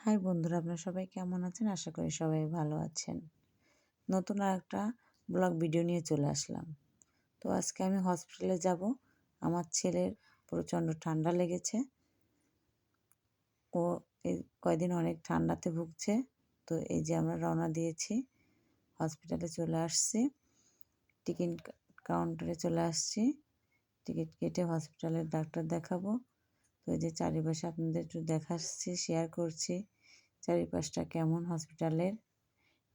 High বন্ধুরা, আপনারা সবাই কেমন আছেন? আশা করি সবাই ভালো আছেন। নতুন আর একটা ব্লগ ভিডিও নিয়ে চলে আসলাম। তো আজকে আমি হসপিটালে যাব। আমার ছেলের প্রচণ্ড ঠান্ডা লেগেছে। ও এই কয়দিন অনেক ঠান্ডাতে ভুগছে। তো এই যে আমরা রওনা দিয়েছি, হসপিটালে চলে আসছি। টিকিট কাউন্টারে চলে আসছি। টিকিট কেটে হসপিটালের ডাক্তার দেখাবো। তো এই যে চারিপাশে আপনাদের একটু দেখাচ্ছি শেয়ার করছি। চারিপাশটা কেমন হসপিটালের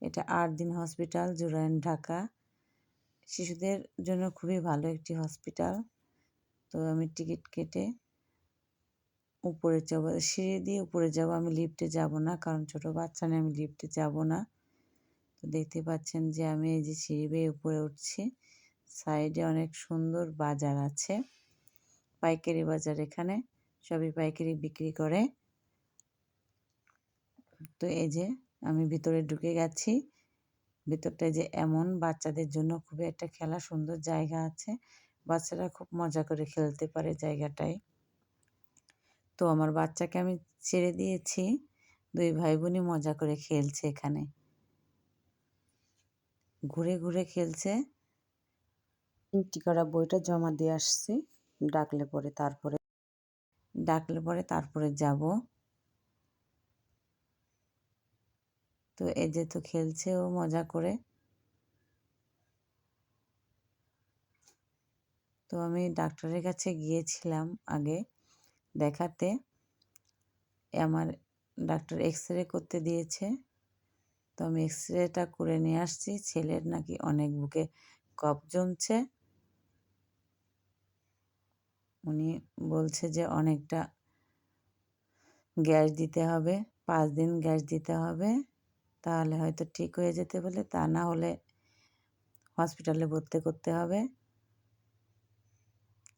এটা আট দিন হসপিটাল জুরাইন, ঢাকা। শিশুদের জন্য খুবই ভালো একটি হসপিটাল তো আমি টিকিট কেটে উপরে যাব, সিঁড়ি দিয়ে উপরে যাব। আমি লিফটে যাব না, কারণ ছোট বাচ্চা নিয়ে আমি লিফটে যাব না। তো দেখতে পাচ্ছেন যে আমি এই যে সিঁড়ি বেয়ে উপরে উঠছি। সাইডে অনেক সুন্দর বাজার আছে, পাইকারি বাজার এখানে। সবই পাইকারি বিক্রি করে। তো এই যে আমি ভিতরে ঢুকে গেছি। ভিতরটায় যে এমন বাচ্চাদের জন্য খুবই একটা খেলা সুন্দর জায়গা আছে। বাচ্চারা খুব মজা করে খেলতে পারে জায়গাটায়। তো আমার বাচ্চাকে আমি ছেড়ে দিয়েছি। দুই ভাই বোনই মজা করে খেলছে এখানে। ঘুরে ঘুরে খেলছে। টিকারা বইটা জমা দিয়ে আসছি। ডাকলে পরে তারপরে ডাকলে পরে তারপরে যাব। তো এই যে তো খেলছে ও মজা করে। তো আমি ডাক্তারের কাছে গিয়েছিলাম আগে দেখাতে। আমার ডাক্তার এক্স রে করতে দিয়েছে। তো আমি এক্স রেটা করে নিয়ে আসছি। ছেলের নাকি অনেক বুকে কফ জমছে। উনি বলছে যে অনেকটা গ্যাস দিতে হবে, পাঁচ দিন গ্যাস দিতে হবে, তাহলে হয়তো ঠিক হয়ে যেতে বলে, তা না হলে হসপিটালে ভর্তি করতে হবে।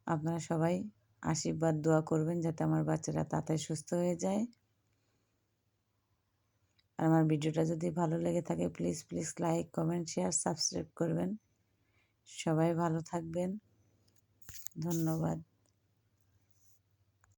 আপনারা সবাই আশীর্বাদ, দোয়া করবেন যাতে আমার বাচ্চারা তাড়াতাড়ি সুস্থ হয়ে যায়। আর আমার ভিডিওটা যদি ভালো লেগে থাকে please please like comment share subscribe করবেন। সবাই ভালো থাকবেন। ধন্যবাদ।